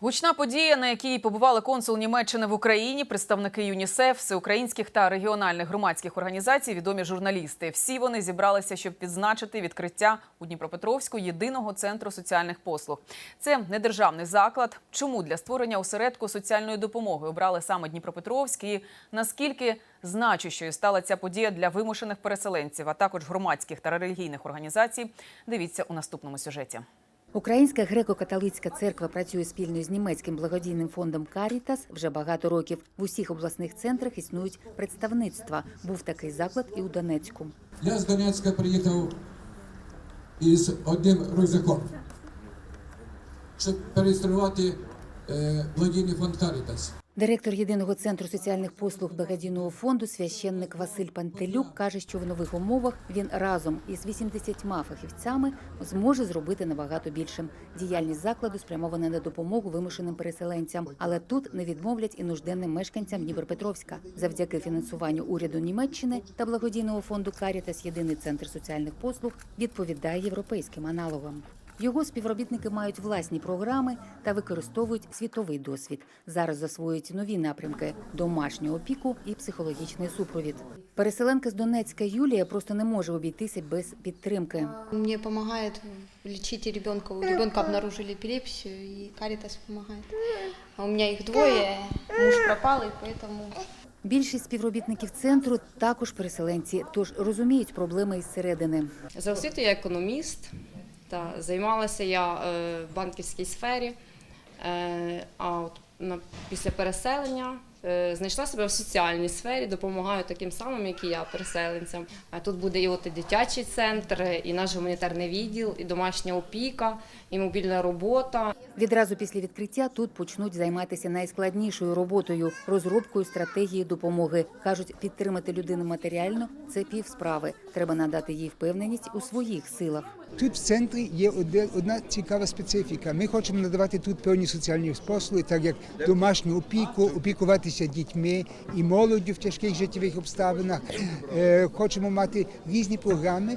Гучна подія, на якій побували консул Німеччини в Україні, представники ЮНІСЕФ, всеукраїнських та регіональних громадських організацій, відомі журналісти. Всі вони зібралися, щоб відзначити відкриття у Дніпропетровську єдиного центру соціальних послуг. Це недержавний заклад. Чому для створення осередку соціальної допомоги обрали саме Дніпропетровськ і наскільки значущою стала ця подія для вимушених переселенців, а також громадських та релігійних організацій? Дивіться у наступному сюжеті. Українська греко-католицька церква працює спільно з німецьким благодійним фондом Карітас вже багато років. В усіх обласних центрах існують представництва. Був такий заклад і у Донецьку. Я з Донецька приїхав із одним рюкзаком, щоб переєструвати е, благодійний фонд Карітас. Директор єдиного центру соціальних послуг благодійного фонду священник Василь Пантелюк каже, що в нових умовах він разом із 80 фахівцями зможе зробити набагато більше. Діяльність закладу спрямована на допомогу вимушеним переселенцям, але тут не відмовлять і нужденним мешканцям Дніпропетровська. Завдяки фінансуванню уряду Німеччини та благодійного фонду Карітас єдиний центр соціальних послуг відповідає європейським аналогам. Його співробітники мають власні програми та використовують світовий досвід. Зараз засвоюють нові напрямки домашню опіку і психологічний супровід. Переселенка з Донецька Юлія просто не може обійтися без підтримки. Мне помогает лечить ребенка. У ребенка обнаружили эпилепсию, и Каритас помогает. А у меня их двое, муж пропал, и поэтому Більшість співробітників центру також переселенці, тож розуміють проблеми із середини. За освітою я економіст, та займалася я е, в банківській сфері. Е, а от після переселення е, знайшла себе в соціальній сфері, допомагаю таким самим, як і я, переселенцям. А тут буде і от і дитячий центр, і наш гуманітарний відділ, і домашня опіка, і мобільна робота. Відразу після відкриття тут почнуть займатися найскладнішою роботою розробкою стратегії допомоги. кажуть, підтримати людину матеріально це пів справи. Треба надати їй впевненість у своїх силах. Тут в центрі є одна цікава специфіка. Ми хочемо надавати тут певні соціальні послуги, так як домашню опіку, опікуватися дітьми і молоддю в тяжких життєвих обставинах. Е, Хочемо мати різні програми.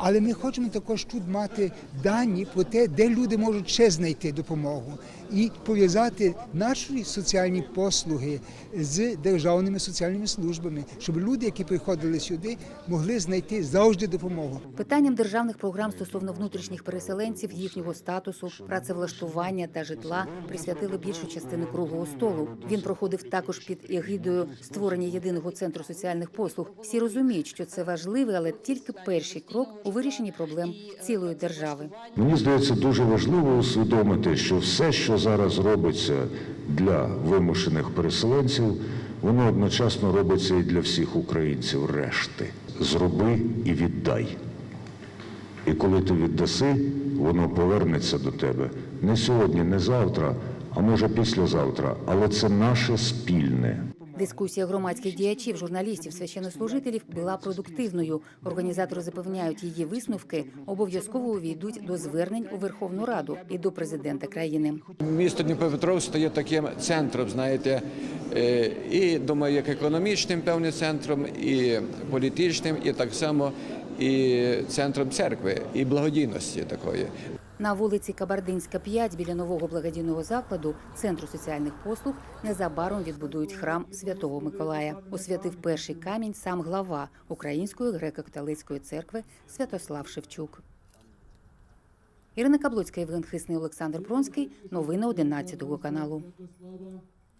Але ми хочемо також тут мати дані про те, де люди можуть ще знайти допомогу, і пов'язати наші соціальні послуги з державними соціальними службами, щоб люди, які приходили сюди, могли знайти завжди допомогу. Питанням державних програм стосовно внутрішніх переселенців, їхнього статусу, працевлаштування та житла присвятили більшу частину круглого столу. Він проходив також під егідою створення єдиного центру соціальних послуг. Всі розуміють, що це важливий, але тільки перший крок у вирішенні проблем цілої держави. Мені здається, дуже важливо усвідомити, що все, що зараз робиться для вимушених переселенців, воно одночасно робиться і для всіх українців решти. Зроби і віддай. І коли ти віддаси, воно повернеться до тебе не сьогодні, не завтра, а може післязавтра. Але це наше спільне. Дискусія громадських діячів, журналістів, священнослужителів була продуктивною. Організатори запевняють, її висновки обов'язково увійдуть до звернень у Верховну Раду і до президента країни. Місто Дніпропетровськ стає таким центром, знаєте, е, і думаю, як економічним певним центром, і політичним, і так само і центром церкви, і благодійності такої. На вулиці Кабардинська, 5, біля нового благодійного закладу Центру соціальних послуг незабаром відбудують храм Святого Миколая. Освятив перший камінь сам глава Української греко-католицької церкви Святослав Шевчук. Ірина Каблоцька, Євген Хисний, Олександр Бронський. Новини 11 каналу.